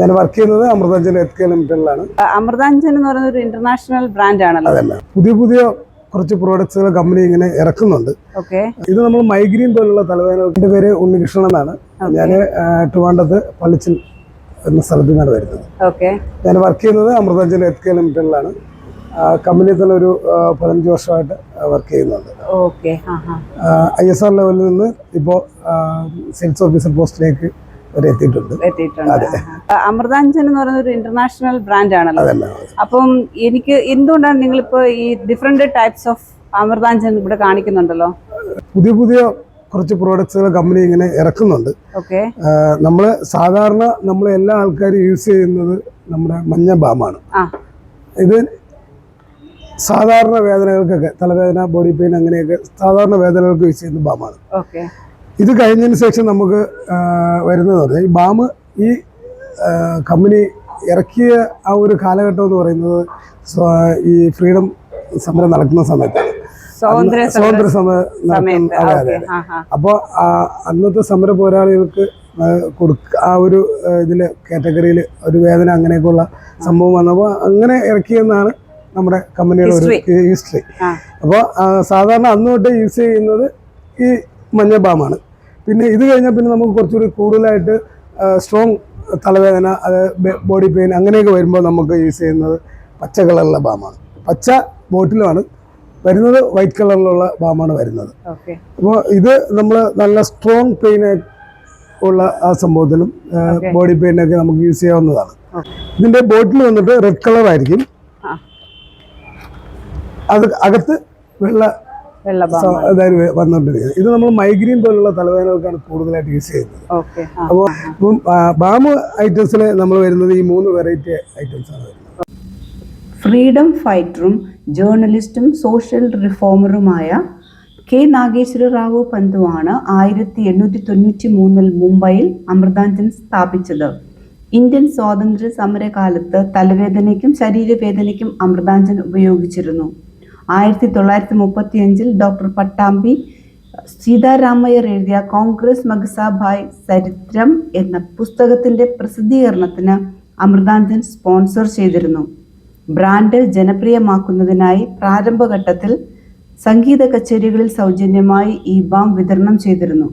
ഞാൻ വർക്ക് ചെയ്യുന്നത് അമൃതാഞ്ജൻ എത്ത് കെ ലിമിറ്റഡിലാണ് അമൃതാഞ്ജൻ എന്ന് പറയുന്ന ഒരു ഇന്റർനാഷണൽ ബ്രാൻഡ് ആണല്ലോ. അതല്ല. പുതിയ പുതിയ കുറച്ച് പ്രോഡക്ട്സുകൾ കമ്പനി ഇങ്ങനെ ഇറക്കുന്നുണ്ട്. ഓക്കെ ഇത് നമ്മൾ മൈഗ്രീൻ പോലുള്ള തലവേദന എന്റെ പേര് ഉണ്ണികൃഷ്ണൻ എന്നാണ്. ഞാൻ ട്രിവാണ്ടത്ത് പള്ളിച്ചിൽ എന്ന സ്ഥലത്തു നിന്നാണ് വരുന്നത്. ഓക്കെ ഞാൻ വർക്ക് ചെയ്യുന്നത് അമൃതാഞ്ജൻ എത്ത് കെ ലിമിറ്റഡിലാണ് കമ്പനിയിൽ തന്നെ ഒരു പതിനഞ്ച് വർഷമായിട്ട് വർക്ക് ചെയ്യുന്നുണ്ട്. ഐ എസ് ആർ ലെവലിൽ നിന്ന് ഇപ്പോൾ സെയിൽസ് ഓഫീസർ പോസ്റ്റിലേക്ക് എത്തിയിട്ടുണ്ട്. അമൃതാഞ്ജൻ എന്ന് പറയുന്ന ഒരു ഇന്റർനാഷണൽ ബ്രാൻഡ് ആണല്ലോ. അപ്പം എനിക്ക് എന്തുകൊണ്ടാണ് നിങ്ങളിപ്പോ ഈ ഡിഫറെന്റ് ടൈപ്സ് ഓഫ് അമൃതാഞ്ജൻ ഇവിടെ കാണിക്കുന്നുണ്ടല്ലോ? പുതിയ പുതിയ കുറച്ച് പ്രോഡക്ട്സുകൾ കമ്പനി ഇങ്ങനെ ഇറക്കുന്നുണ്ട്. ഓക്കെ നമ്മൾ സാധാരണ നമ്മൾ എല്ലാ ആൾക്കാരും യൂസ് ചെയ്യുന്നത് നമ്മുടെ മഞ്ഞ ബാമാണ്. ഇത് സാധാരണ വേദനകൾക്കൊക്കെ തലവേദന ബോഡി പെയിൻ അങ്ങനെയൊക്കെ സാധാരണ വേദനകൾക്ക് യൂസ് ചെയ്യുന്ന ബാമാണ്. ഓക്കെ ഇത് കഴിഞ്ഞതിന് ശേഷം നമുക്ക് വരുന്നത് പറഞ്ഞാൽ ഈ ബാം ഈ കമ്പനി ഇറക്കിയ ആ ഒരു കാലഘട്ടം എന്ന് പറയുന്നത് ഈ ഫ്രീഡം സമരം നടക്കുന്ന സമയത്താണ്. സ്വാതന്ത്ര്യ സമരം അതെ അതെ അപ്പോൾ അന്നത്തെ സമര പോരാളികൾക്ക് കൊടുക്ക ആ ഒരു ഇതിൽ കാറ്റഗറിയിൽ ഒരു വേദന അങ്ങനെയൊക്കെയുള്ള സംഭവം വന്നപ്പോൾ അങ്ങനെ ഇറക്കിയെന്നാണ് നമ്മുടെ കമ്പനിയുടെ ഒരു ഹിസ്റ്ററി. അപ്പോൾ സാധാരണ അന്ന് തൊട്ട് യൂസ് ചെയ്യുന്നത് ഈ മഞ്ഞ ബാമാണ്. പിന്നെ ഇത് കഴിഞ്ഞാൽ പിന്നെ നമുക്ക് കുറച്ചുകൂടി കൂടുതലായിട്ട് സ്ട്രോങ് തലവേദന അത് ബോഡി പെയിൻ അങ്ങനെയൊക്കെ വരുമ്പോൾ നമുക്ക് യൂസ് ചെയ്യുന്നത് പച്ച കളറിലുള്ള ബാമാണ് പച്ച ബോട്ടിലാണ് വരുന്നത് വൈറ്റ് കളറിലുള്ള ബാമാണ് വരുന്നത്. അപ്പോൾ ഇത് നമ്മൾ നല്ല സ്ട്രോങ് പെയിൻ ഉള്ള ആ സംഭവത്തിലും ബോഡി പെയിനൊക്കെ നമുക്ക് യൂസ് ചെയ്യാവുന്നതാണ്. ഇതിന്റെ ഇതിന്റെ ബോട്ടിൽ വന്നിട്ട് റെഡ് കളറായിരിക്കും അത് അകത്ത് വെള്ള അതായത് വന്നുകൊണ്ടിരിക്കുന്നത് ഇത് നമ്മൾ മൈഗ്രീൻ പോലുള്ള തലവേദനകൾക്കാണ് കൂടുതലായിട്ട് യൂസ് ചെയ്യുന്നത്. ഓക്കെ. അപ്പോൾ ഇപ്പം ബാം ഐറ്റംസിൽ നമ്മൾ വരുന്നത് ഈ മൂന്ന് വെറൈറ്റി ഐറ്റംസ് ആണ് വരുന്നത്. ഫ്രീഡം ഫൈറ്ററും ജേർണലിസ്റ്റും സോഷ്യൽ റിഫോമറുമായ കെ നാഗേശ്വര റാവു പന്തുവാണ് ആയിരത്തി എണ്ണൂറ്റി തൊണ്ണൂറ്റി മൂന്നിൽ മുംബൈയിൽ അമൃതാഞ്ജൻ സ്ഥാപിച്ചത്. ഇന്ത്യൻ സ്വാതന്ത്ര്യ സമരകാലത്ത് തലവേദനയ്ക്കും ശരീരവേദനയ്ക്കും അമൃതാഞ്ജൻ ഉപയോഗിച്ചിരുന്നു. ആയിരത്തി തൊള്ളായിരത്തി മുപ്പത്തി അഞ്ചിൽ ഡോക്ടർ പട്ടാമ്പി സീതാരാമയ്യർ എഴുതിയ കോൺഗ്രസ് മഗസാഭായ് ചരിത്രം എന്ന പുസ്തകത്തിന്റെ പ്രസിദ്ധീകരണത്തിന് അമൃതാഞ്ജൻ സ്പോൺസർ ചെയ്തിരുന്നു. ബ്രാൻഡ് ജനപ്രിയമാക്കുന്നതിനായി പ്രാരംഭഘട്ടത്തിൽ സംഗീത കച്ചേരികളിൽ സൗജന്യമായി ഈ ബാം വിതരണം ചെയ്തിരുന്നു.